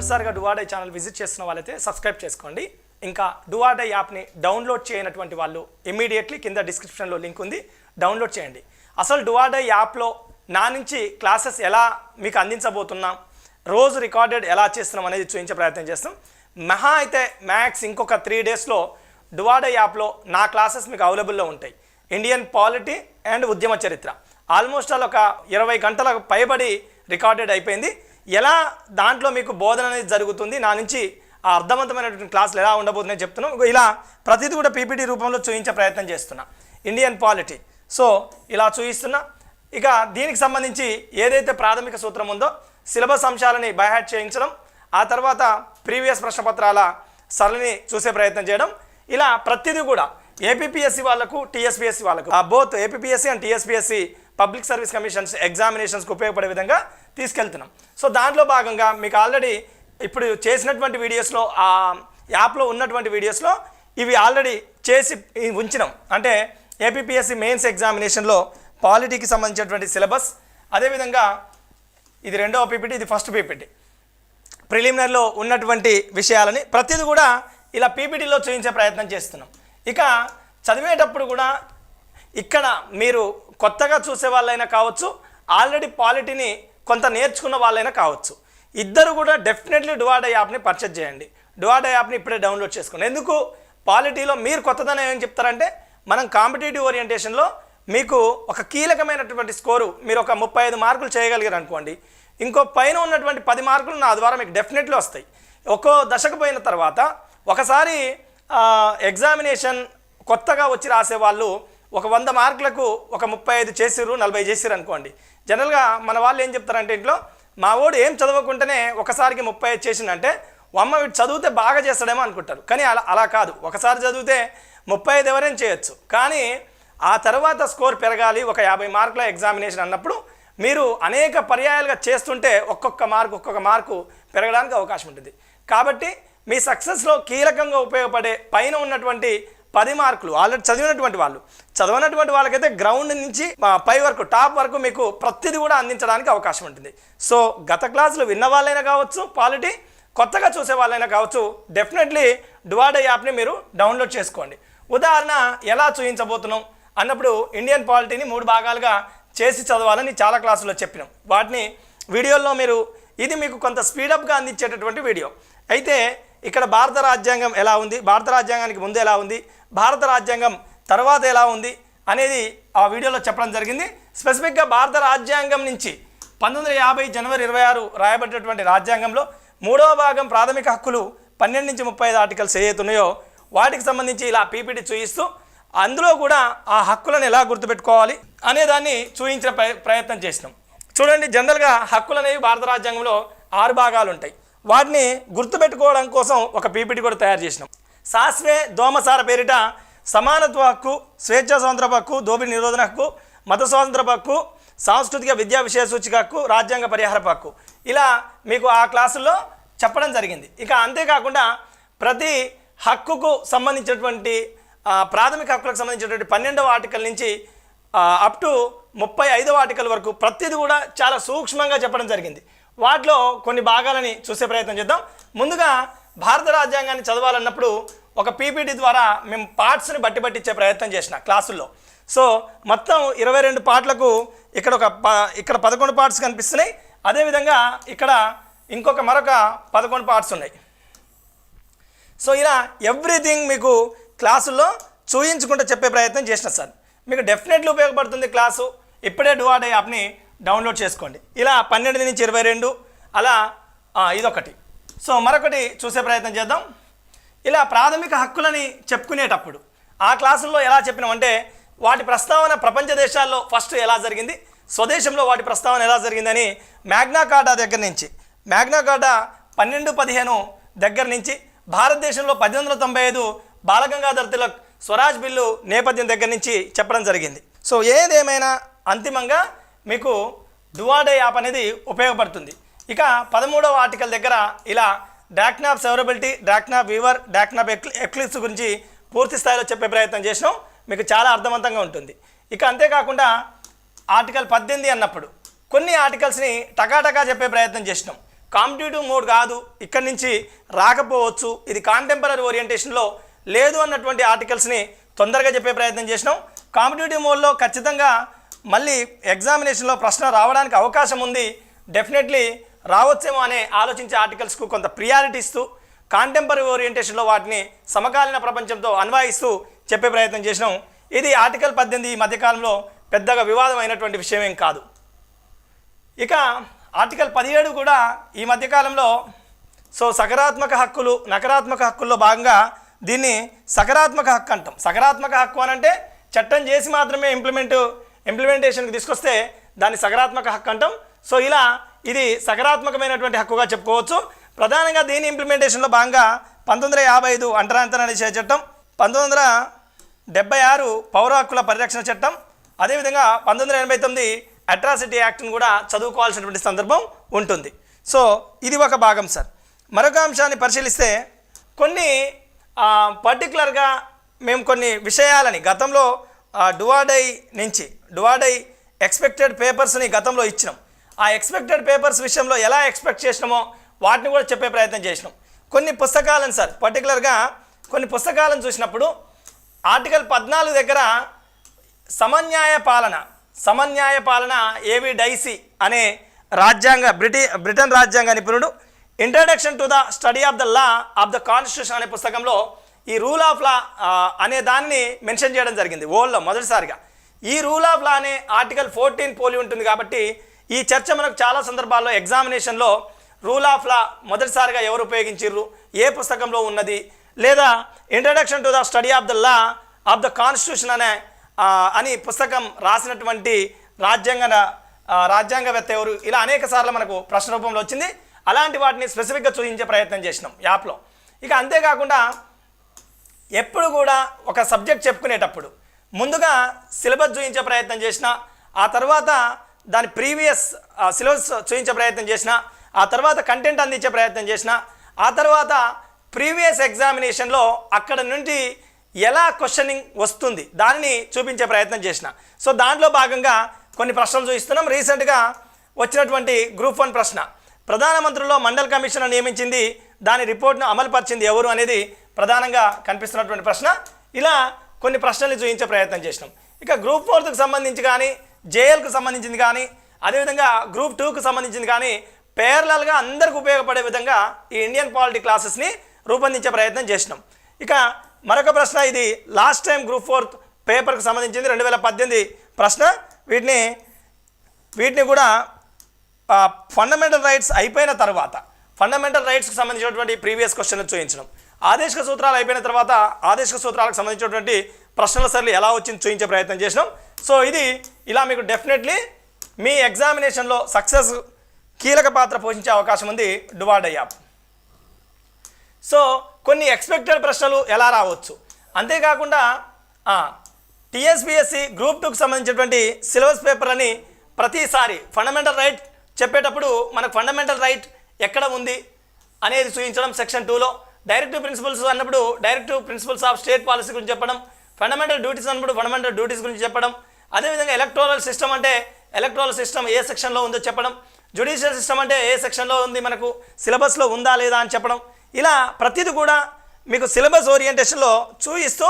మొదటిసారిగా డువాడే channel visit చేస్తున్న వాళ్ళైతే సబ్స్క్రైబ్ చేసుకోండి. ఇంకా డువాడే యాప్ని డౌన్లోడ్ చేయనటువంటి వాళ్ళు ఇమీడియట్లీ కింద డిస్క్రిప్షన్లో లింక్ ఉంది. డౌన్లోడ్ చేయండి. అసలు డువాడే యాప్లో నా నుంచి క్లాసెస్ ఎలా మీకు అందించబోతున్నాం రోజు రికార్డెడ్ ఎలా చేస్తున్నాం అనేది చూపించే ప్రయత్నం చేస్తాం. మహా అయితే మ్యాక్స్ ఇంకొక త్రీ డేస్లో డువాడే యాప్లో నా క్లాసెస్ మీకు అవైలబుల్లో ఉంటాయి. ఇండియన్ పాలిటీ అండ్ ఉద్యమ చరిత్ర. ఆల్మోస్ట్ ఆల్ ఒక ఇరవై గంటలకు పైబడి రికార్డెడ్ అయిపోయింది. ఎలా దాంట్లో మీకు బోధన అనేది జరుగుతుంది నా నుంచి ఆ అర్థవంతమైనటువంటి క్లాసులు ఎలా ఉండబోతున్నాయి చెప్తున్నాం ఇలా ప్రతిదీ కూడా పీపీటీ రూపంలో చూపించే ప్రయత్నం చేస్తున్నా. ఇండియన్ పాలిటీ సో ఇలా చూపిస్తున్నా ఇక దీనికి సంబంధించి ఏదైతే ప్రాథమిక సూత్రం ఉందో సిలబస్ అంశాలని బైహాట్ చేయించడం ఆ తర్వాత ప్రీవియస్ ప్రశ్నపత్రాల సరళిని చూసే ప్రయత్నం చేయడం. ఇలా ప్రతిదీ కూడా ఏపీఎస్సి వాళ్ళకు టీఎస్పీఎస్సి వాళ్ళకు both APSC and TSPSC public service commissions ఎగ్జామినేషన్స్కి ఉపయోగపడే విధంగా తీసుకెళ్తున్నాం. సో దాంట్లో భాగంగా మీకు ఆల్రెడీ ఇప్పుడు చేసినటువంటి వీడియోస్లో ఆ యాప్లో ఉన్నటువంటి వీడియోస్లో ఇవి ఆల్రెడీ చేసి ఉంచినాం. అంటే ఏపీఎస్సి మెయిన్స్ ఎగ్జామినేషన్లో పాలిటీకి సంబంధించినటువంటి సిలబస్ అదేవిధంగా ఇది రెండవ పీపీటీ ఇది ఫస్ట్ పీపీటీ ప్రిలిమినరీలో ఉన్నటువంటి విషయాలని ప్రతిదీ కూడా ఇలా పీపీటీలో చూపించే ప్రయత్నం చేస్తున్నాం. ఇక చదివేటప్పుడు కూడా ఇక్కడ మీరు కొత్తగా చూసే వాళ్ళైనా కావచ్చు ఆల్రెడీ పాలిటీని కొంత నేర్చుకున్న వాళ్ళైనా కావచ్చు. ఇద్దరు కూడా డెఫినెట్లీ డువాడా యాప్ని పర్చేజ్ చేయండి. డువాడా యాప్ని ఇప్పుడే డౌన్లోడ్ చేసుకోండి. ఎందుకు? పాలిటీలో మీరు కొత్తదనం ఏం చెప్తారంటే మనం కాంపిటేటివ్ ఓరియంటేషన్లో మీకు ఒక కీలకమైనటువంటి స్కోరు మీరు ఒక ముప్పై ఐదు మార్కులు చేయగలిగారు అనుకోండి. ఇంకో పైన ఉన్నటువంటి పది మార్కులు నా ద్వారా మీకు డెఫినెట్లీ వస్తాయి. ఒక్కో దశకు పోయిన తర్వాత ఒకసారి ఎగ్జామినేషన్ కొత్తగా వచ్చి రాసే వాళ్ళు ఒక వంద మార్కులకు ఒక ముప్పై ఐదు చేసిర్రు నలభై చేసిర్రు అనుకోండి. జనరల్గా మన వాళ్ళు ఏం చెప్తారంటే ఇంట్లో మా వాడు ఏం చదవకుంటేనే ఒకసారికి ముప్పై ఐదు చేసిందంటే అమ్మ వీడు చదివితే బాగా చేస్తాడేమో అనుకుంటారు. కానీ అలా అలా కాదు. ఒకసారి చదివితే ముప్పై ఐదు ఎవరైనా చేయొచ్చు. కానీ ఆ తర్వాత స్కోర్ పెరగాలి ఒక యాభై మార్కుల ఎగ్జామినేషన్ అన్నప్పుడు మీరు అనేక పర్యాయాలుగా చేస్తుంటే ఒక్కొక్క మార్కు ఒక్కొక్క మార్కు పెరగడానికి అవకాశం ఉంటుంది. కాబట్టి మీ సక్సెస్లో కీలకంగా ఉపయోగపడే పైన ఉన్నటువంటి పది మార్కులు ఆల్రెడీ చదివినటువంటి వాళ్ళు చదవనటువంటి వాళ్ళకైతే గ్రౌండ్ నుంచి పై వరకు టాప్ వరకు మీకు ప్రతిదీ కూడా అందించడానికి అవకాశం ఉంటుంది. సో గత క్లాసులు విన్న వాళ్ళైనా కావచ్చు పాలిటీ కొత్తగా చూసే వాళ్ళైనా కావచ్చు డెఫినెట్లీ డువాడే యాప్ని మీరు డౌన్లోడ్ చేసుకోండి. ఉదాహరణ ఎలా చూపించబోతున్నాం అన్నప్పుడు ఇండియన్ పాలిటీని మూడు భాగాలుగా చేసి చదవాలని చాలా క్లాసుల్లో చెప్పినాం. వాటిని వీడియోల్లో మీరు ఇది మీకు కొంత స్పీడప్గా అందించేటటువంటి వీడియో. అయితే ఇక్కడ భారత రాజ్యాంగం ఎలా ఉంది? భారత రాజ్యాంగానికి ముందు ఎలా ఉంది? భారత రాజ్యాంగం తర్వాత ఎలా ఉంది అనేది ఆ వీడియోలో చెప్పడం జరిగింది. స్పెసిఫిక్గా భారత రాజ్యాంగం నుంచి పంతొమ్మిది వందల యాభై జనవరి ఇరవై ఆరు రాయబడినటువంటి రాజ్యాంగంలో మూడవ భాగం ప్రాథమిక హక్కులు పన్నెండు నుంచి ముప్పై ఐదు ఆర్టికల్స్ ఏవైతున్నాయో వాటికి సంబంధించి ఇలా పీపీటీ చూయిస్తూ అందులో కూడా ఆ హక్కులను ఎలా గుర్తుపెట్టుకోవాలి అనే దాన్ని చూపించిన ప్రయత్నం చేసినాం. చూడండి జనరల్గా హక్కులు అనేవి భారత రాజ్యాంగంలో ఆరు భాగాలు ఉంటాయి వాటిని గుర్తుపెట్టుకోవడం కోసం ఒక పీపీటీ కూడా తయారు చేసినాం. సాస్వే దోమసార పేరిట సమానత్వ హక్కు స్వేచ్ఛా స్వాతంత్రపు హక్కు దోపిడీ నిరోధన హక్కు మత స్వాతంత్రపు హక్కు సాంస్కృతిక విద్యా విషయ సూచిక హక్కు రాజ్యాంగ పరిహారపు హక్కు ఇలా మీకు ఆ క్లాసుల్లో చెప్పడం జరిగింది. ఇక అంతేకాకుండా ప్రతి హక్కుకు సంబంధించినటువంటి ప్రాథమిక హక్కులకు సంబంధించినటువంటి పన్నెండవ ఆర్టికల్ నుంచి అప్ టు ముప్పై ఐదవ ఆర్టికల్ వరకు ప్రతిది కూడా చాలా సూక్ష్మంగా చెప్పడం జరిగింది. వాటిలో కొన్ని భాగాలని చూసే ప్రయత్నం చేద్దాం. ముందుగా భారత రాజ్యాంగాన్ని చదవాలన్నప్పుడు ఒక పీపీటీ ద్వారా మేము పార్ట్స్ని బట్టి పట్టించే ప్రయత్నం చేసిన క్లాసుల్లో. సో మొత్తం ఇరవై రెండు పార్ట్లకు ఇక్కడ ఒక ప ఇక్కడ పదకొండు పార్ట్స్ కనిపిస్తున్నాయి. అదేవిధంగా ఇక్కడ ఇంకొక మరొక పదకొండు పార్ట్స్ ఉన్నాయి. సో ఇలా ఎవ్రీథింగ్ మీకు క్లాసుల్లో చూయించుకుంటూ చెప్పే ప్రయత్నం చేసిన సార్. మీకు డెఫినెట్లీ ఉపయోగపడుతుంది క్లాసు. ఇప్పుడే డూఆర్డ్ యాప్ని డౌన్లోడ్ చేసుకోండి. ఇలా పన్నెండు నుంచి ఇరవై రెండు అలా ఇదొకటి. సో మరొకటి చూసే ప్రయత్నం చేద్దాం. ఇలా ప్రాథమిక హక్కులని చెప్పుకునేటప్పుడు ఆ క్లాసుల్లో ఎలా చెప్పినామంటే వాటి ప్రస్తావన ప్రపంచ దేశాల్లో ఫస్ట్ ఎలా జరిగింది స్వదేశంలో వాటి ప్రస్తావన ఎలా జరిగిందని మ్యాగ్నా కార్టా దగ్గర నుంచి మ్యాగ్నా కార్టా పన్నెండు పదిహేను దగ్గర నుంచి భారతదేశంలో పద్దెనిమిది వందల తొంభై ఐదు బాలగంగాధర్ తిలక్ స్వరాజ్ బిల్లు నేపథ్యం దగ్గర నుంచి చెప్పడం జరిగింది. సో ఏదేమైనా అంతిమంగా మీకు డువాడే యాప్ అనేది ఉపయోగపడుతుంది. ఇక పదమూడవ ఆర్టికల్ దగ్గర ఇలా డాక్నాబ్ సెవరబిలిటీ డాక్నాప్ వీవర్ డాక్నాబ్ ఎక్లిప్స్ గురించి పూర్తి స్థాయిలో చెప్పే ప్రయత్నం చేసినాం. మీకు చాలా అర్థవంతంగా ఉంటుంది. ఇక అంతేకాకుండా ఆర్టికల్ పద్దెనిమిది అన్నప్పుడు కొన్ని ఆర్టికల్స్ని టకాటకా చెప్పే ప్రయత్నం చేసినాం. కాంపిటేటివ్ మోడ్ కాదు ఇక్కడి నుంచి రాకపోవచ్చు ఇది కాంటెంపరీ ఓరియంటేషన్లో లేదు అన్నటువంటి ఆర్టికల్స్ని తొందరగా చెప్పే ప్రయత్నం చేసినాం. కాంపిటేటివ్ మోడ్లో ఖచ్చితంగా మళ్ళీ ఎగ్జామినేషన్లో ప్రశ్న రావడానికి అవకాశం ఉంది. డెఫినెట్లీ రావచ్చేమో అనే ఆలోచించే ఆర్టికల్స్కు కొంత ప్రియారిటీ ఇస్తూ కాంటెంపరీ ఓరియంటేషన్లో వాటిని సమకాలీన ప్రపంచంతో అన్వాయిస్తూ చెప్పే ప్రయత్నం చేసినాం. ఇది ఆర్టికల్ పద్దెనిమిది ఈ మధ్యకాలంలో పెద్దగా వివాదమైనటువంటి విషయం ఏం కాదు. ఇక ఆర్టికల్ పదిహేడు కూడా ఈ మధ్యకాలంలో సో సకారాత్మక హక్కులు నకారాత్మక హక్కుల్లో భాగంగా దీన్ని సకారాత్మక హక్కు అంటాం. సకారాత్మక హక్కు అని అంటే చట్టం చేసి మాత్రమే ఇంప్లిమెంట్ ఇంప్లిమెంటేషన్కి తీసుకొస్తే దాన్ని సకారాత్మక హక్కు అంటాం. సో ఇలా ఇది సకారాత్మకమైనటువంటి హక్కుగా చెప్పుకోవచ్చు. ప్రధానంగా దీని ఇంప్లిమెంటేషన్లో భాగంగా పంతొమ్మిది వందల యాభై ఐదు అంటరాంతర నిషేధ చట్టం పంతొమ్మిది వందల డెబ్బై ఆరు పౌర హక్కుల పరిరక్షణ చట్టం అదేవిధంగా పంతొమ్మిది వందల ఎనభై తొమ్మిది అట్రాసిటీ యాక్ట్ను కూడా చదువుకోవాల్సినటువంటి సందర్భం ఉంటుంది. సో ఇది ఒక భాగం సార్. మరొక అంశాన్ని పరిశీలిస్తే కొన్ని పర్టికులర్గా మేము కొన్ని విషయాలని గతంలో డువాడై నుంచి డువాడై ఎక్స్పెక్టెడ్ పేపర్స్ని గతంలో ఇచ్చినాం. ఆ ఎక్స్పెక్టెడ్ పేపర్స్ విషయంలో ఎలా ఎక్స్పెక్ట్ చేసినామో వాటిని కూడా చెప్పే ప్రయత్నం చేసినాం. కొన్ని పుస్తకాలను సార్ పర్టికులర్గా కొన్ని పుస్తకాలను చూసినప్పుడు ఆర్టికల్ పద్నాలుగు దగ్గర సమన్యాయ పాలన సమన్యాయ పాలన ఏవి డైసీ అనే రాజ్యాంగ బ్రిటి బ్రిటన్ రాజ్యాంగ నిపుణుడు introduction to the study of the law of the constitution అనే పుస్తకంలో ఈ రూల్ ఆఫ్ లా అనే దాన్ని మెన్షన్ చేయడం జరిగింది వరల్డ్లో మొదటిసారిగా. ఈ రూల్ ఆఫ్ లా అనే ఆర్టికల్ ఫోర్టీన్ పోలి ఉంటుంది కాబట్టి ఈ చర్చ మనకు చాలా సందర్భాల్లో ఎగ్జామినేషన్లో రూల్ ఆఫ్ లా మొదటిసారిగా ఎవరు ఉపయోగించారు ఏ పుస్తకంలో ఉన్నది? లేదా introduction to the study of the law of the constitution అనే అని పుస్తకం రాసినటువంటి రాజ్యాంగ రాజ్యాంగవేత్త ఎవరు? ఇలా అనేక సార్లు మనకు ప్రశ్న రూపంలో వచ్చింది. అలాంటి వాటిని స్పెసిఫిక్గా చూపించే ప్రయత్నం చేసినాం యాప్లో. ఇక అంతేకాకుండా ఎప్పుడు కూడా ఒక సబ్జెక్ట్ చెప్పుకునేటప్పుడు ముందుగా సిలబస్ చూపించే ప్రయత్నం చేసిన ఆ తర్వాత దాని ప్రీవియస్ సిలబస్ చూపించే ప్రయత్నం చేసిన ఆ తర్వాత కంటెంట్ అందించే ప్రయత్నం చేసిన ఆ తర్వాత ప్రీవియస్ ఎగ్జామినేషన్లో అక్కడ నుండి ఎలా క్వశ్చనింగ్ వస్తుంది దానిని చూపించే ప్రయత్నం చేసిన. సో దాంట్లో భాగంగా కొన్ని ప్రశ్నలు చూపిస్తున్నాం రీసెంట్గా వచ్చినటువంటి గ్రూప్ వన్ ప్రశ్న. ప్రధానమంత్రిలో మండల్ కమిషన్ నియమించింది దాని రిపోర్ట్ను అమలుపరిచింది ఎవరు అనేది ప్రధానంగా కనిపిస్తున్నటువంటి ప్రశ్న. ఇలా కొన్ని ప్రశ్నలు చూపించే ప్రయత్నం చేసినాం. ఇక గ్రూప్ ఫోర్త్కి సంబంధించి కానీ జేఎల్కు సంబంధించింది కానీ అదేవిధంగా గ్రూప్ టూకు సంబంధించింది కానీ పేర్లల్గా అందరికి ఉపయోగపడే విధంగా ఈ ఇండియన్ పాలిటీ క్లాసెస్ని రూపొందించే ప్రయత్నం చేసినాం. ఇక మరొక ప్రశ్న ఇది లాస్ట్ టైం గ్రూప్ ఫోర్త్ పేపర్కి సంబంధించింది రెండు వేల పద్దెనిమిది ప్రశ్న. వీటిని వీటిని కూడా ఫండమెంటల్ రైట్స్ అయిపోయిన తర్వాత ఫండమెంటల్ రైట్స్కి సంబంధించినటువంటి ప్రీవియస్ క్వశ్చన్లు చూపించడం ఆదేశిక సూత్రాలు అయిపోయిన తర్వాత ఆదేశిక సూత్రాలకు సంబంధించినటువంటి ప్రశ్నల సరళి ఎలా వచ్చింది చూపించే ప్రయత్నం చేసినాం. సో ఇది ఇలా మీకు డెఫినెట్లీ మీ ఎగ్జామినేషన్లో సక్సెస్ కీలక పాత్ర పోషించే అవకాశం ఉంది డువార్డ్ యాప్ సో కొన్ని ఎక్స్పెక్టెడ్ ప్రశ్నలు ఎలా రావచ్చు? అంతేకాకుండా టీఎస్బిఎస్సి గ్రూప్ టూకి సంబంధించినటువంటి సిలబస్ పేపర్ అని ప్రతిసారి ఫండమెంటల్ రైట్ చెప్పేటప్పుడు మనకు ఫండమెంటల్ రైట్ ఎక్కడ ఉంది అనేది చూపించడం సెక్షన్ టూలో డైరెక్టివ్ ప్రిన్సిపల్స్ అన్నప్పుడు directive principles of state policy గురించి చెప్పడం ఫండమెంటల్ డ్యూటీస్ అన్నప్పుడు ఫండమెంటల్ డ్యూటీస్ గురించి చెప్పడం అదేవిధంగా ఎలక్ట్రోరల్ సిస్టమ్ అంటే ఎలక్ట్రోరల్ సిస్టమ్ ఏ సెక్షన్లో ఉందో చెప్పడం జ్యుడిషియల్ సిస్టమ్ అంటే ఏ సెక్షన్లో ఉంది మనకు సిలబస్లో ఉందా లేదా అని చెప్పడం. ఇలా ప్రతిదీ కూడా మీకు సిలబస్ ఓరియంటేషన్లో చూపిస్తూ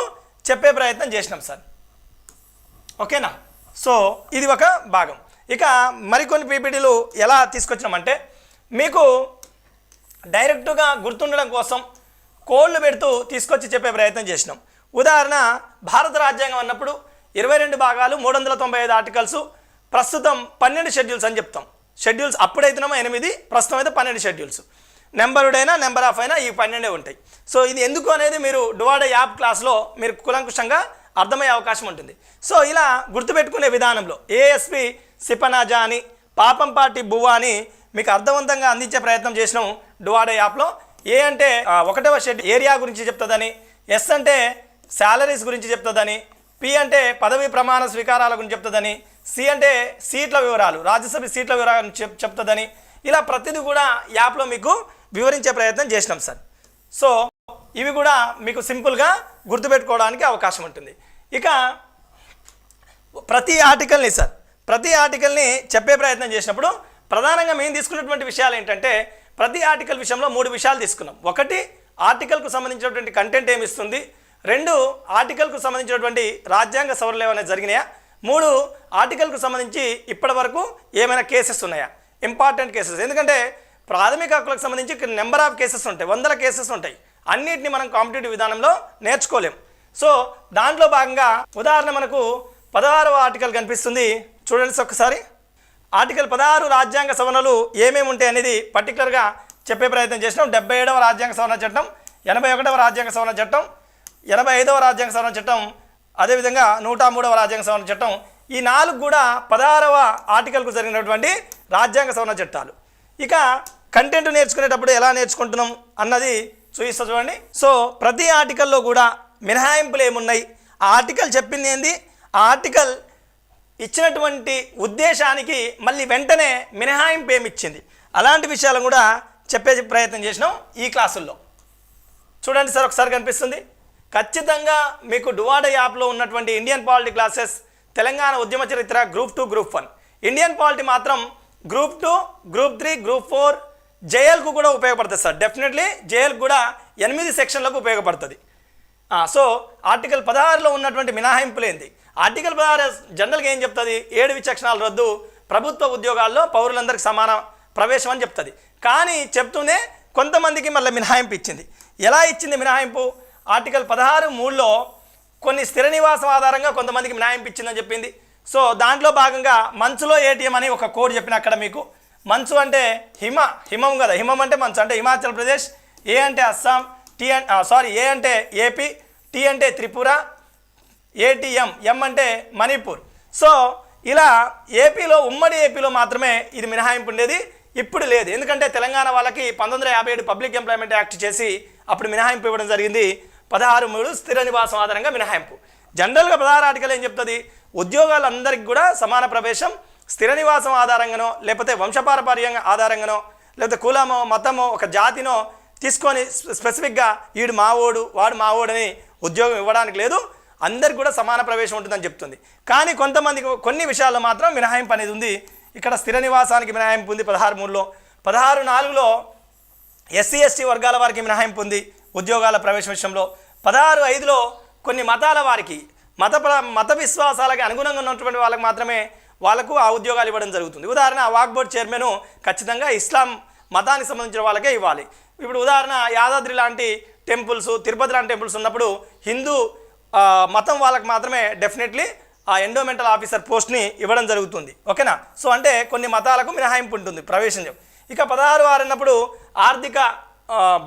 చెప్పే ప్రయత్నం చేసినాం సార్. ఓకేనా? సో ఇది ఒక భాగం. ఇక మరికొన్ని పీపీటీలు ఎలా తీసుకొచ్చినామంటే మీకు డైరెక్ట్గా గుర్తుండడం కోసం కోళ్ళు పెడుతూ తీసుకొచ్చి చెప్పే ప్రయత్నం చేసినాం. ఉదాహరణ భారత రాజ్యాంగం అన్నప్పుడు ఇరవై రెండు భాగాలు మూడు వందల తొంభై ఐదు ఆర్టికల్స్ ప్రస్తుతం పన్నెండు షెడ్యూల్స్ అని చెప్తాం. షెడ్యూల్స్ అప్పుడైతేనేమో ఎనిమిది ప్రస్తుతం అయితే పన్నెండు షెడ్యూల్స్ నెంబరుడైనా నెంబర్ ఆఫ్ అయినా ఈ పన్నెండే ఉంటాయి. సో ఇది ఎందుకు అనేది మీరు డువాడ యాప్ క్లాస్లో మీరు కులంకుషంగా అర్థమయ్యే అవకాశం ఉంటుంది. సో ఇలా గుర్తుపెట్టుకునే విధానంలో ఏఎస్పి సిపనాజా అని పాపం పాటి బువ్వా అని మీకు అర్థవంతంగా అందించే ప్రయత్నం చేసినాం డువాడ యాప్లో. ఏ అంటే ఒకటవ షెడ్ ఏరియా గురించి చెప్తుందని ఎస్ అంటే శాలరీస్ గురించి చెప్తుందని పి అంటే పదవి ప్రమాణ స్వీకారాల గురించి చెప్తుందని సి అంటే సీట్ల వివరాలు రాజ్యసభ సీట్ల వివరాలు చెప్ చెప్తుందని ఇలా ప్రతిదీ కూడా యాప్లో మీకు వివరించే ప్రయత్నం చేసినాం సార్. సో ఇవి కూడా మీకు సింపుల్గా గుర్తుపెట్టుకోవడానికి అవకాశం ఉంటుంది. ఇక ప్రతి ఆర్టికల్ని సార్ ప్రతి ఆర్టికల్ని చెప్పే ప్రయత్నం చేసినప్పుడు ప్రధానంగా మేము తీసుకున్నటువంటి విషయాలు ఏంటంటే ప్రతి ఆర్టికల్ విషయంలో మూడు విషయాలు తీసుకున్నాం. ఒకటి ఆర్టికల్కు సంబంధించినటువంటి కంటెంట్ ఏమి ఇస్తుంది? రెండు ఆర్టికల్కు సంబంధించినటువంటి రాజ్యాంగ సవరణలు ఏమైనా జరిగినాయా? మూడు ఆర్టికల్కు సంబంధించి ఇప్పటి వరకు ఏమైనా కేసెస్ ఉన్నాయా? Important cases. ఎందుకంటే ప్రాథమిక హక్కులకు సంబంధించి నెంబర్ ఆఫ్ కేసెస్ ఉంటాయి వందల కేసెస్ ఉంటాయి. అన్నిటిని మనం కాంపిటేటివ్ విధానంలో నేర్చుకోలేం. సో దాంట్లో భాగంగా ఉదాహరణ మనకు పదహారవ ఆర్టికల్ కనిపిస్తుంది. చూడండి ఒక్కసారి ఆర్టికల్ పదహారు రాజ్యాంగ సవరణలు ఏమేమి ఉంటాయి అనేది పర్టికులర్గా చెప్పే ప్రయత్నం చేసినాం. డెబ్బై ఏడవ రాజ్యాంగ సవరణ చట్టం ఎనభై ఒకటవ రాజ్యాంగ సవరణ చట్టం ఎనభై ఐదవ రాజ్యాంగ సవరణ చట్టం అదేవిధంగా నూట మూడవ రాజ్యాంగ సవరణ చట్టం ఈ నాలుగు కూడా పదహారవ ఆర్టికల్కు జరిగినటువంటి రాజ్యాంగ సవరణ చట్టాలు. ఇక కంటెంట్ నేర్చుకునేటప్పుడు ఎలా నేర్చుకుంటున్నాం అన్నది చూపిస్తా చూడండి. సో ప్రతి ఆర్టికల్లో కూడా మినహాయింపులు ఏమున్నాయి? ఆ ఆర్టికల్ చెప్పింది ఏంది? ఆ ఆర్టికల్ ఇచ్చినటువంటి ఉద్దేశానికి మళ్ళీ వెంటనే మినహాయింపు ఏమి ఇచ్చింది? అలాంటి విషయాలను కూడా చెప్పే ప్రయత్నం చేసినాం ఈ క్లాసుల్లో. చూడండి సార్ ఒకసారి కనిపిస్తుంది. ఖచ్చితంగా మీకు డువాడ యాప్లో ఉన్నటువంటి ఇండియన్ పాలిటీ క్లాసెస్ తెలంగాణ ఉద్యమ చరిత్ర group two group one. Indian polity మాత్రం group two group three group four జేఎల్కు కూడా ఉపయోగపడుతుంది సార్. డెఫినెట్లీ జేఎల్ కూడా ఎనిమిది సెక్షన్లకు ఉపయోగపడుతుంది. సో ఆర్టికల్ పదహారులో ఉన్నటువంటి మినహాయింపులేంది ఆర్టికల్ పదహారు జనరల్గా ఏం చెప్తుంది? ఏడు విచక్షణాలు రద్దు ప్రభుత్వ ఉద్యోగాల్లో పౌరులందరికీ సమాన ప్రవేశం అని చెప్తుంది. కానీ చెప్తూనే కొంతమందికి మళ్ళీ మినహాయింపు ఇచ్చింది. ఎలా ఇచ్చింది మినహాయింపు ఆర్టికల్ పదహారు మూడులో కొన్ని స్థిర నివాసం ఆధారంగా కొంతమందికి మినహాయింపు ఇచ్చిందని చెప్పింది. సో దాంట్లో భాగంగా మంచులో ఏటీఎం అని ఒక కోడ్ చెప్పిన అక్కడ మీకు. మంచు అంటే హిమ హిమం కదా. హిమం అంటే మంచు. అంటే హిమాచల్ ప్రదేశ్ ఏ అంటే అస్సాం టీ సారీ ఏ అంటే ఏపీ టీ అంటే త్రిపుర ఏటీఎం ఎం అంటే మణిపూర్. సో ఇలా ఏపీలో ఉమ్మడి ఏపీలో మాత్రమే ఇది మినహాయింపు ఉండేది. ఇప్పుడు లేదు. ఎందుకంటే తెలంగాణ వాళ్ళకి పంతొమ్మిది వందల యాభై ఏడు పబ్లిక్ ఎంప్లాయ్మెంట్ యాక్ట్ చేసి అప్పుడు మినహాయింపు ఇవ్వడం జరిగింది. పదహారు మూడు స్థిర నివాసం ఆధారంగా మినహాయింపు. జనరల్గా పదహారు ఆర్టికల్ ఏం చెప్తుంది? ఉద్యోగాలందరికీ కూడా సమాన ప్రవేశం స్థిర నివాసం ఆధారంగానో లేకపోతే వంశపారపర్యంగా ఆధారంగానో లేకపోతే కులమో మతమో ఒక జాతినో తీసుకొని స్పెసిఫిక్గా వీడు మావోడు వాడు మావోడని ఉద్యోగం ఇవ్వడానికి లేదు. అందరికి కూడా సమాన ప్రవేశం ఉంటుందని చెప్తుంది. కానీ కొంతమందికి కొన్ని విషయాల్లో మాత్రం మినహాయింపు అనేది ఉంది. ఇక్కడ స్థిర నివాసానికి మినహాయింపు ఉంది పదహారు మూడులో. పదహారు నాలుగులో ఎస్సీ ఎస్టీ వర్గాల వారికి మినహాయింపు ఉంది. ఉద్యోగాల ప్రవేశం విషయంలో పదహారు ఐదులో కొన్ని మతాల వారికి మత ప్ర- మత విశ్వాసాలకి అనుగుణంగా ఉన్నటువంటి వాళ్ళకి మాత్రమే వాళ్ళకు ఆ ఉద్యోగాలు ఇవ్వడం జరుగుతుంది. ఉదాహరణ వాక్ బోర్డ్ చైర్మన్ ఖచ్చితంగా ఇస్లాం మతానికి సంబంధించిన వాళ్ళకే ఇవ్వాలి. ఇప్పుడు ఉదాహరణ యాదాద్రి లాంటి టెంపుల్స్ తిరుపతి లాంటి టెంపుల్స్ ఉన్నప్పుడు హిందూ మతం వాళ్ళకి మాత్రమే డెఫినెట్లీ ఆ ఎండోమెంటల్ ఆఫీసర్ పోస్ట్ని ఇవ్వడం జరుగుతుంది. ఓకేనా? సో అంటే కొన్ని మతాలకు మినహాయింపు ఉంటుంది ప్రవేశం. ఇక పదహారు వారు అన్నప్పుడు ఆర్థిక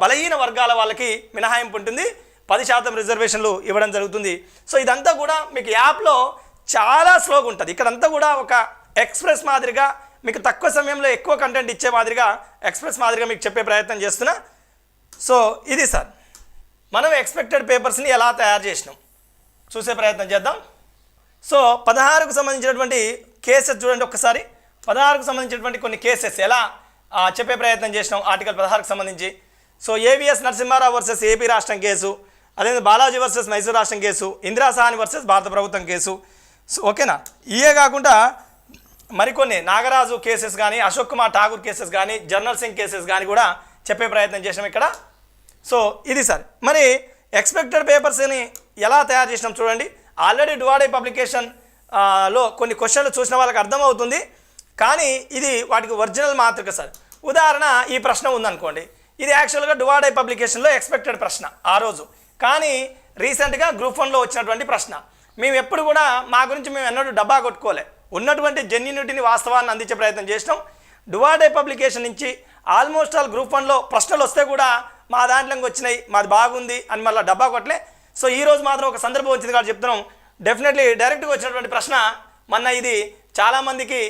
బలహీన వర్గాల వాళ్ళకి మినహాయింపు ఉంటుంది. పది శాతం రిజర్వేషన్లు ఇవ్వడం జరుగుతుంది. సో ఇదంతా కూడా మీకు యాప్లో చాలా స్లోగా ఉంటుంది. ఇక్కడంతా కూడా ఒక ఎక్స్ప్రెస్ మాదిరిగా మీకు తక్కువ సమయంలో ఎక్కువ కంటెంట్ ఇచ్చే మాదిరిగా ఎక్స్ప్రెస్ మాదిరిగా మీకు చెప్పే ప్రయత్నం చేస్తున్నా. సో ఇది సార్. మనం ఎక్స్పెక్టెడ్ పేపర్స్ని ఎలా తయారు చేసినాం? చూసే ప్రయత్నం చేద్దాం. సో పదహారుకు సంబంధించినటువంటి కేసెస్ చూడండి ఒక్కసారి. పదహారుకు సంబంధించినటువంటి కొన్ని కేసెస్ ఎలా చెప్పే ప్రయత్నం చేసినాం. ఆర్టికల్ పదహారుకు సంబంధించి. So AVS Narasimharao versus AP రాష్ట్రం కేసు అదే బాలాజీ వర్సెస్ మైసూర్ రాష్ట్రం కేసు ఇందిరా సహాని వర్సెస్ భారత ప్రభుత్వం కేసు సో ఓకేనా ఇవే కాకుండా మరికొన్ని నాగరాజు కేసెస్ కానీ అశోక్ కుమార్ ఠాగూర్ కేసెస్ కానీ జర్నల్ సింగ్ కేసెస్ కానీ కూడా చెప్పే ప్రయత్నం చేసాం ఇక్కడ. సో ఇది సార్ మరి ఎక్స్పెక్టెడ్ పేపర్స్ని ఎలా తయారు చేసినాం చూడండి. ఆల్రెడీ డువాడే పబ్లికేషన్లో కొన్ని క్వశ్చన్లు చూసిన వాళ్ళకి అర్థమవుతుంది. కానీ ఇది వాటికి ఒరిజినల్ మాతృక సార్ ఉదాహరణ ఈ ప్రశ్న ఉందనుకోండి. ఇది యాక్చువల్గా డువాడే పబ్లికేషన్లో ఎక్స్పెక్టెడ్ ప్రశ్న ఆ రోజు. కానీ రీసెంట్గా గ్రూప్ వన్లో వచ్చినటువంటి ప్రశ్న. మేము ఎప్పుడు కూడా మా గురించి మేము ఎన్నడూ డబ్బా కొట్టుకోలే. ఉన్నటువంటి జెన్యునిటీని వాస్తవాన్ని అందించే ప్రయత్నం చేసినాం. డువాడే పబ్లికేషన్ నుంచి ఆల్మోస్ట్ ఆల్ గ్రూప్ వన్లో ప్రశ్నలు వస్తే కూడా మా దాంట్లోకి వచ్చినాయి మాది బాగుంది అని మళ్ళీ డబ్బా కొట్టలే. సో ఈ రోజు మాత్రం ఒక సందర్భం వచ్చింది కాబట్టి చెప్తున్నాం. డెఫినెట్లీ డైరెక్ట్గా వచ్చినటువంటి ప్రశ్న మొన్న ఇది చాలామందికి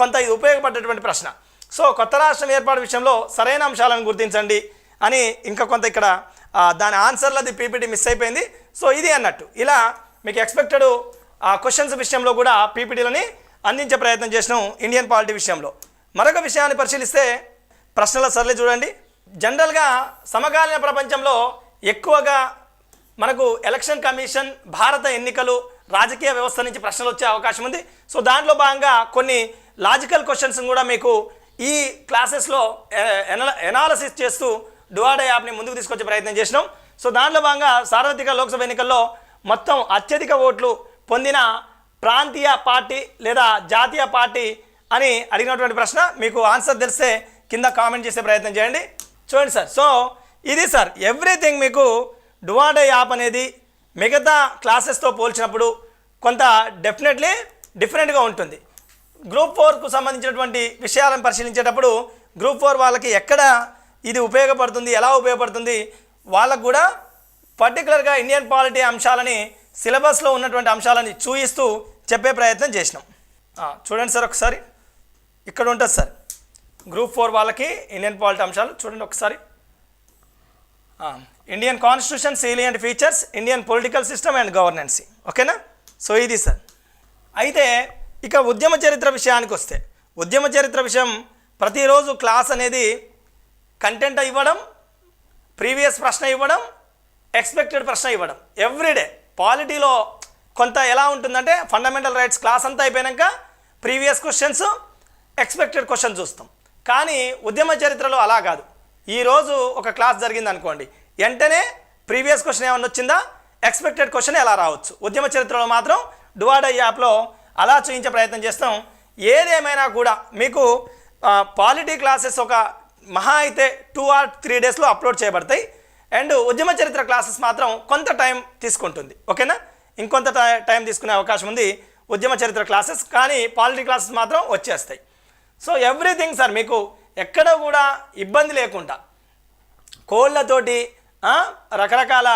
కొంత ఇది ఉపయోగపడేటువంటి ప్రశ్న. సో కొత్త రాష్ట్రం ఏర్పాటు విషయంలో సరైన అంశాలను గుర్తించండి అని ఇంకా కొంత ఇక్కడ దాని ఆన్సర్లది పీపీటీ మిస్ అయిపోయింది. సో ఇది అన్నట్టు. ఇలా మీకు ఎక్స్పెక్టెడ్ క్వశ్చన్స్ విషయంలో కూడా పీపీటీలని అందించే ప్రయత్నం చేసినాం ఇండియన్ పాలిటీ విషయంలో. మరొక విషయాన్ని పరిశీలిస్తే ప్రశ్నల సరళి చూడండి. జనరల్గా సమకాలీన ప్రపంచంలో ఎక్కువగా మనకు ఎలక్షన్ కమిషన్ భారత ఎన్నికలు రాజకీయ వ్యవస్థ నుంచి ప్రశ్నలు వచ్చే అవకాశం ఉంది. సో దాంట్లో భాగంగా కొన్ని లాజికల్ క్వశ్చన్స్ కూడా మీకు ఈ క్లాసెస్లో ఎనాలసిస్ చేస్తూ డువాడే యాప్ని ముందుకు తీసుకొచ్చే ప్రయత్నం చేసినాం. సో దాంట్లో భాగంగా సార్వత్రిక లోక్సభ ఎన్నికల్లో మొత్తం అత్యధిక ఓట్లు పొందిన ప్రాంతీయ పార్టీ లేదా జాతీయ పార్టీ అని అడిగినటువంటి ప్రశ్న. మీకు ఆన్సర్ తెలిస్తే కింద కామెంట్ చేసే ప్రయత్నం చేయండి. చూడండి సార్. సో ఇది సార్ ఎవ్రీథింగ్ మీకు డువాడే యాప్ అనేది మిగతా క్లాసెస్తో పోల్చినప్పుడు కొంత డెఫినెట్లీ డిఫరెంట్గా ఉంటుంది. గ్రూప్ ఫోర్కు సంబంధించినటువంటి విషయాలను పరిశీలించేటప్పుడు గ్రూప్ ఫోర్ వాళ్ళకి ఎక్కడ ఇది ఉపయోగపడుతుంది ఎలా ఉపయోగపడుతుంది వాళ్ళకు కూడా పర్టికులర్గా ఇండియన్ పాలిటీ అంశాలని సిలబస్లో ఉన్నటువంటి అంశాలని చూయిస్తూ చెప్పే ప్రయత్నం చేసినాం. చూడండి సార్ ఒకసారి. ఇక్కడ ఉంటుంది సార్. గ్రూప్ ఫోర్ వాళ్ళకి ఇండియన్ పాలిటీ అంశాలు చూడండి ఒకసారి. Indian constitution salient features Indian political system and governance. ఓకేనా? సో ఇది సార్. అయితే ఇక ఉద్యమ చరిత్ర విషయానికి వస్తే ఉద్యమ చరిత్ర విషయం ప్రతిరోజు క్లాస్ అనేది కంటెంట్ ఇవ్వడం ప్రీవియస్ ప్రశ్న ఇవ్వడం ఎక్స్పెక్టెడ్ ప్రశ్న ఇవ్వడం. ఎవ్రీడే పాలిటీలో కొంత ఎలా ఉంటుందంటే ఫండమెంటల్ రైట్స్ క్లాస్ అంతా అయిపోయాక ప్రీవియస్ క్వశ్చన్స్ ఎక్స్పెక్టెడ్ క్వశ్చన్ చూస్తాం. కానీ ఉద్యమ చరిత్రలో అలా కాదు. ఈరోజు ఒక క్లాస్ జరిగింది అనుకోండి. వెంటనే ప్రీవియస్ క్వశ్చన్ ఏమన్నా వచ్చిందా? ఎక్స్పెక్టెడ్ క్వశ్చన్ ఎలా రావచ్చు? ఉద్యమ చరిత్రలో మాత్రం డువాడై యాప్లో అలా చూపించే ప్రయత్నం చేస్తాం. ఏదేమైనా కూడా మీకు పాలిటీ క్లాసెస్ ఒక మహా అయితే టూ ఆర్ త్రీ డేస్లో అప్లోడ్ చేయబడతాయి. అండ్ ఉద్యమ చరిత్ర క్లాసెస్ మాత్రం కొంత టైం తీసుకుంటుంది. ఓకేనా? ఇంకొంత టైం తీసుకునే అవకాశం ఉంది ఉద్యమ చరిత్ర క్లాసెస్ కానీ పాలిటీ క్లాసెస్ మాత్రం వచ్చేస్తాయి. సో ఎవ్రీథింగ్ సార్ మీకు ఎక్కడ కూడా ఇబ్బంది లేకుండా కోళ్ళతోటి రకరకాల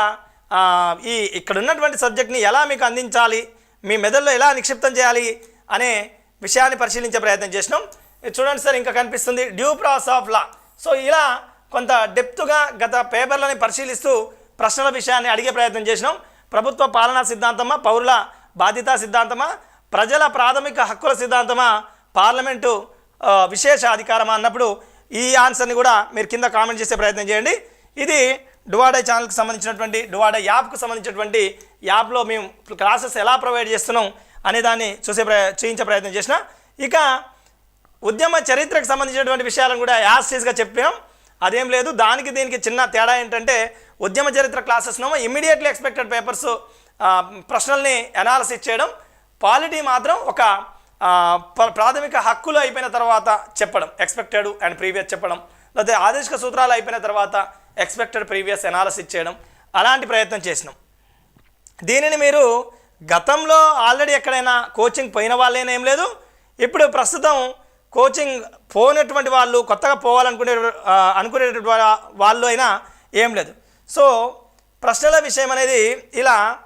ఈ ఇక్కడ ఉన్నటువంటి సబ్జెక్ట్ని ఎలా మీకు అందించాలి మీ మెదడులో ఎలా నిక్షిప్తం చేయాలి అనే విషయాన్ని పరిశీలించే ప్రయత్నం చేసినాం. ఇది చూడండి సార్ ఇంకా కనిపిస్తుంది. Due process of law so ఇలా కొంత డెప్త్గా గత పేపర్లని పరిశీలిస్తూ ప్రశ్నల విషయాన్ని అడిగే ప్రయత్నం చేసినాం. ప్రభుత్వ పాలనా సిద్ధాంతమా పౌరుల బాధ్యతా సిద్ధాంతమా ప్రజల ప్రాథమిక హక్కుల సిద్ధాంతమా పార్లమెంటు విశేష అధికారమా అన్నప్పుడు ఈ ఆన్సర్ని కూడా మీరు కింద కామెంట్ చేసే ప్రయత్నం చేయండి. ఇది డువాడే ఛానల్కి సంబంధించినటువంటి డువాడే యాప్కు సంబంధించినటువంటి యాప్లో మేము క్లాసెస్ ఎలా ప్రొవైడ్ చేస్తున్నాం అనే దాన్ని చూసే ప్ర చూయించే ప్రయత్నం చేసిన. ఇక ఉద్యమ చరిత్రకు సంబంధించినటువంటి విషయాలను కూడా యాస్టీస్గా చెప్పాం. అదేం లేదు దానికి దీనికి చిన్న తేడా ఏంటంటే ఉద్యమ చరిత్ర క్లాసెస్ను ఇమ్మీడియట్లీ ఎక్స్పెక్టెడ్ పేపర్స్ ప్రశ్నల్ని అనాలసిస్ చేయడం పాలిటీ మాత్రం ఒక ప్రాథమిక హక్కులు అయిపోయిన తర్వాత చెప్పడం ఎక్స్పెక్టెడ్ అండ్ ప్రీవియస్ చెప్పడం. లేకపోతే ఆదేశిక సూత్రాలు అయిపోయిన తర్వాత ఎక్స్పెక్టెడ్ ప్రీవియస్ ఎనాలసిస్ చేయడం అలాంటి ప్రయత్నం చేసినాం. దీనిని మీరు గతంలో ఆల్రెడీ ఎక్కడైనా కోచింగ్ పోయిన వాళ్ళైనా ఏం లేదు ఇప్పుడు ప్రస్తుతం కోచింగ్ పోనటువంటి వాళ్ళు కొత్తగా పోవాలనుకునే అనుకునేటువంటి వాళ్ళు అయినా ఏం లేదు. సో ప్రశ్నల విషయం అనేది ఇలా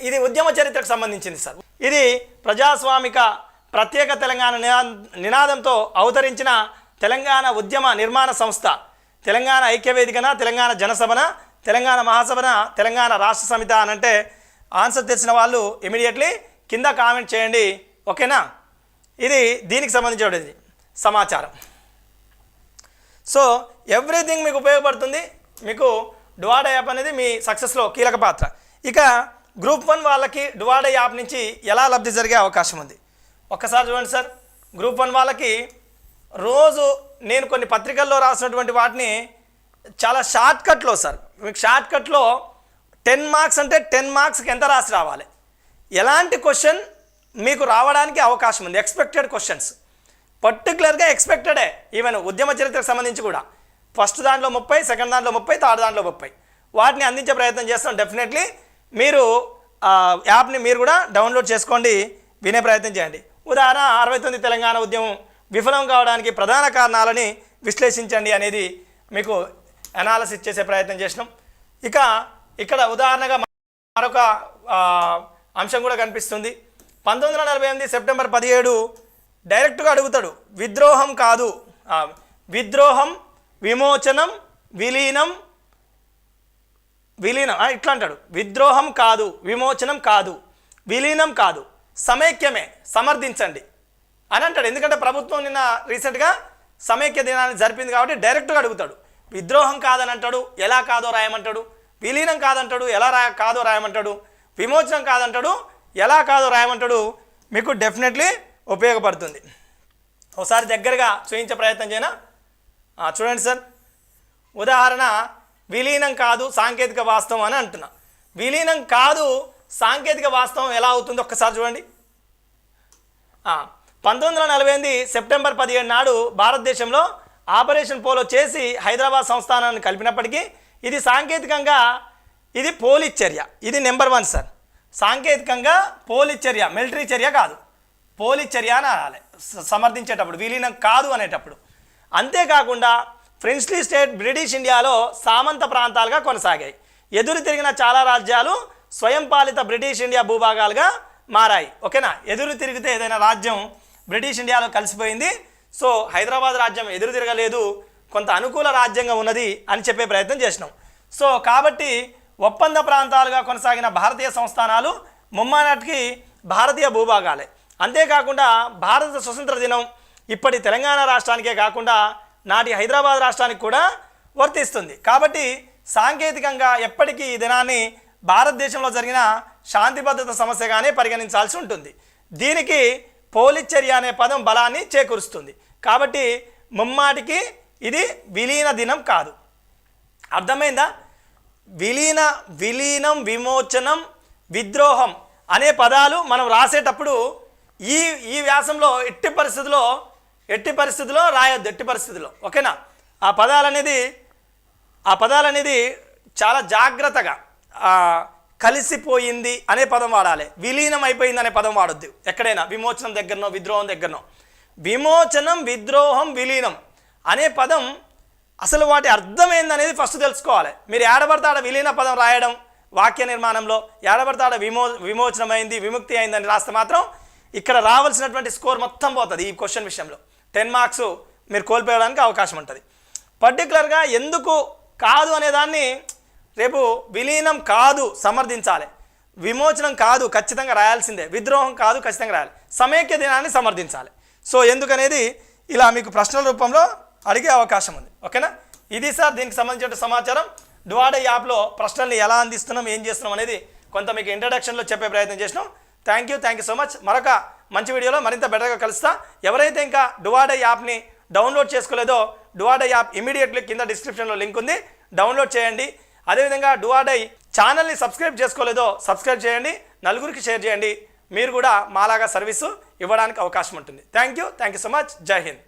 ఇది ఉద్యమ చరిత్రకు సంబంధించింది సార్. ఇది ప్రజాస్వామిక ప్రత్యేక తెలంగాణ నినా- నినాదంతో అవతరించిన తెలంగాణ ఉద్యమ నిర్మాణ సంస్థ. తెలంగాణ ఐక్యవేదికన తెలంగాణ జనసభన తెలంగాణ మహాసభన తెలంగాణ రాష్ట్ర సమిత అని అంటే ఆన్సర్ తెలిసిన వాళ్ళు ఇమీడియట్లీ కింద కామెంట్ చేయండి. ఓకేనా? ఇది దీనికి సంబంధించినది సమాచారం. సో ఎవ్రీథింగ్ మీకు ఉపయోగపడుతుంది. మీకు డువాడా యాప్ అనేది మీ సక్సెస్లో కీలక పాత్ర. ఇక గ్రూప్ వన్ వాళ్ళకి డువాడా యాప్ నుంచి ఎలా లబ్ధి జరిగే అవకాశం ఉంది? ఒక్కసారి చూడండి సార్. గ్రూప్ వన్ వాళ్ళకి రోజు నేను కొన్ని పత్రికల్లో రాసినటువంటి వాటిని చాలా షార్ట్కట్లో సార్. మీకు షార్ట్కట్లో టెన్ మార్క్స్ అంటే టెన్ మార్క్స్కి ఎంత రాసి రావాలి? ఎలాంటి క్వశ్చన్ మీకు రావడానికి అవకాశం ఉంది? Expected questions. పర్టికులర్గా ఎక్స్పెక్టెడే ఈవెన్ ఉద్యమ చరిత్రకు సంబంధించి కూడా. ఫస్ట్ దాంట్లో ముప్పై సెకండ్ దాంట్లో ముప్పై థర్డ్ దాంట్లో ముప్పై. వాటిని అందించే ప్రయత్నం చేస్తాం డెఫినెట్లీ. మీరు యాప్ని మీరు కూడా డౌన్లోడ్ చేసుకోండి వినే ప్రయత్నం చేయండి. ఉదాహరణ అరవై తొమ్మిది తెలంగాణ ఉద్యమం. విఫలం కావడానికి ప్రధాన కారణాలని విశ్లేషించండి అనేది మీకు అనాలసిస్ చేసే ప్రయత్నం చేసినాం. ఇక ఇక్కడ ఉదాహరణగా మరొక అంశం కూడా కనిపిస్తుంది. పంతొమ్మిది వందల నలభై ఎనిమిది సెప్టెంబర్ పదిహేడు డైరెక్ట్గా అడుగుతాడు విద్రోహం కాదు. విద్రోహం విమోచనం విలీనం విలీనం ఆ, ఇట్లా అంటాడు. విద్రోహం కాదు విమోచనం కాదు విలీనం కాదు సమైక్యమే సమర్థించండి. అని అంటాడు. ఎందుకంటే ప్రభుత్వం నిన్న రీసెంట్గా సమైక్య దినాన్ని జరిపింది కాబట్టి డైరెక్ట్గా అడుగుతాడు. విద్రోహం కాదని అంటాడు ఎలా కాదో రాయమంటాడు విలీనం కాదంటాడు ఎలా రా కాదో రాయమంటాడు విమోచనం కాదంటాడు ఎలా కాదో రాయమంటాడు మీకు డెఫినెట్లీ ఉపయోగపడుతుంది. ఒకసారి దగ్గరగా చూపించే ప్రయత్నం చేయనా? చూడండి సార్. ఉదాహరణ విలీనం కాదు సాంకేతిక వాస్తవం అని అంటున్నా. విలీనం కాదు సాంకేతిక వాస్తవం ఎలా అవుతుందో? ఒక్కసారి చూడండి. పంతొమ్మిది వందల నలభై ఎనిమిది సెప్టెంబర్ పదిహేడు నాడు భారతదేశంలో ఆపరేషన్ పోలో చేసి హైదరాబాద్ సంస్థానాన్ని కలిపినప్పటికీ ఇది సాంకేతికంగా ఇది పోలీస్ చర్య ఇది నెంబర్ వన్ సార్. సాంకేతికంగా పోలీస్ చర్య మిలిటరీ చర్య కాదు. పోలీస్ చర్య అని అనాలి. స- సమర్థించేటప్పుడు విలీనం కాదు అనేటప్పుడు. అంతేకాకుండా ఫ్రెంచ్లీ స్టేట్ బ్రిటిష్ ఇండియాలో సామంత ప్రాంతాలుగా కొనసాగాయి. ఎదురు తిరిగిన చాలా రాజ్యాలు స్వయం పాలిత బ్రిటిష్ ఇండియా భూభాగాలుగా మారాయి. ఓకేనా? ఎదురు తిరిగితే ఏదైనా రాజ్యం బ్రిటిష్ ఇండియాలో కలిసిపోయింది. సో హైదరాబాద్ రాజ్యం ఎదురు తిరగలేదు. కొంత అనుకూల రాజ్యంగా ఉన్నది అని చెప్పే ప్రయత్నం చేసినాం. సో కాబట్టి ఒప్పంద ప్రాంతాలుగా కొనసాగిన భారతీయ సంస్థానాలు ముమ్మానాటికి భారతీయ భూభాగాలే. అంతేకాకుండా భారత స్వతంత్ర దినం ఇప్పటి తెలంగాణ రాష్ట్రానికే కాకుండా నాటి హైదరాబాద్ రాష్ట్రానికి కూడా వర్తిస్తుంది. కాబట్టి సాంకేతికంగా ఎప్పటికీ ఈ దినాన్ని భారతదేశంలో జరిగిన శాంతి భద్రత సమస్యగానే పరిగణించాల్సి ఉంటుంది. దీనికి పోలిచర్య అనే పదం బలాన్ని చేకూరుస్తుంది. కాబట్టి ముమ్మాటికి ఇది విలీన దినం కాదు. అర్థమైందా? విలీన విలీనం విమోచనం విద్రోహం అనే పదాలు మనం రాసేటప్పుడు ఈ ఈ వ్యాసంలో ఎట్టి పరిస్థితిలో ఎట్టి పరిస్థితిలో రాయొద్దు ఎట్టి పరిస్థితిలో. ఓకేనా? ఆ పదాలు అనేది ఆ పదాలు అనేది చాలా జాగ్రత్తగా కలిసిపోయింది అనే పదం వాడాలి. విలీనం అయిపోయింది అనే పదం వాడొద్దు. ఎక్కడైనా విమోచనం దగ్గరనో విద్రోహం దగ్గరనో. విమోచనం విద్రోహం విలీనం అనే పదం అసలు వాటి అర్థం ఏందనేది ఫస్ట్ తెలుసుకోవాలి. మీరు ఏడబడితే ఆడ విలీన పదం రాయడం వాక్య నిర్మాణంలో ఏడబడితే ఆడ విమో విమోచనమైంది విముక్తి అయిందని రాస్తే మాత్రం ఇక్కడ రావాల్సినటువంటి స్కోర్ మొత్తం పోతుంది ఈ క్వశ్చన్ విషయంలో. టెన్ మార్క్స్ మీరు కోల్పోయడానికి అవకాశం ఉంటుంది. పర్టికులర్గా ఎందుకు కాదు అనేదాన్ని రేపు విలీనం కాదు సమర్థించాలి. విమోచనం కాదు ఖచ్చితంగా రాయాల్సిందే. విద్రోహం కాదు ఖచ్చితంగా రాయాలి. సమైక్య దినాన్ని సమర్థించాలి. సో ఎందుకనేది ఇలా మీకు ప్రశ్నల రూపంలో అడిగే అవకాశం ఉంది. ఓకేనా? ఇది సార్ దీనికి సంబంధించిన సమాచారం. డువాడే యాప్లో ప్రశ్నల్ని ఎలా అందిస్తున్నాం ఏం చేస్తున్నాం అనేది కొంత మీకు ఇంట్రడక్షన్లో చెప్పే ప్రయత్నం చేసినాం. Thank you thank you so much మరొక మంచి వీడియోలో మరింత బెటర్గా కలుస్తా. ఎవరైతే ఇంకా డువాడే యాప్ని డౌన్లోడ్ చేసుకోలేదో డువాడే యాప్ ఇమీడియట్లీ కింద డిస్క్రిప్షన్లో లింక్ ఉంది. డౌన్లోడ్ చేయండి. అదేవిధంగా డువాడై ఛానల్ని సబ్స్క్రైబ్ చేసుకోలేదో సబ్స్క్రైబ్ చేయండి నలుగురికి షేర్ చేయండి. మీరు కూడా మాలాగా సర్వీసు ఇవ్వడానికి అవకాశం ఉంటుంది. Thank you. Thank you so much. జై హింద్.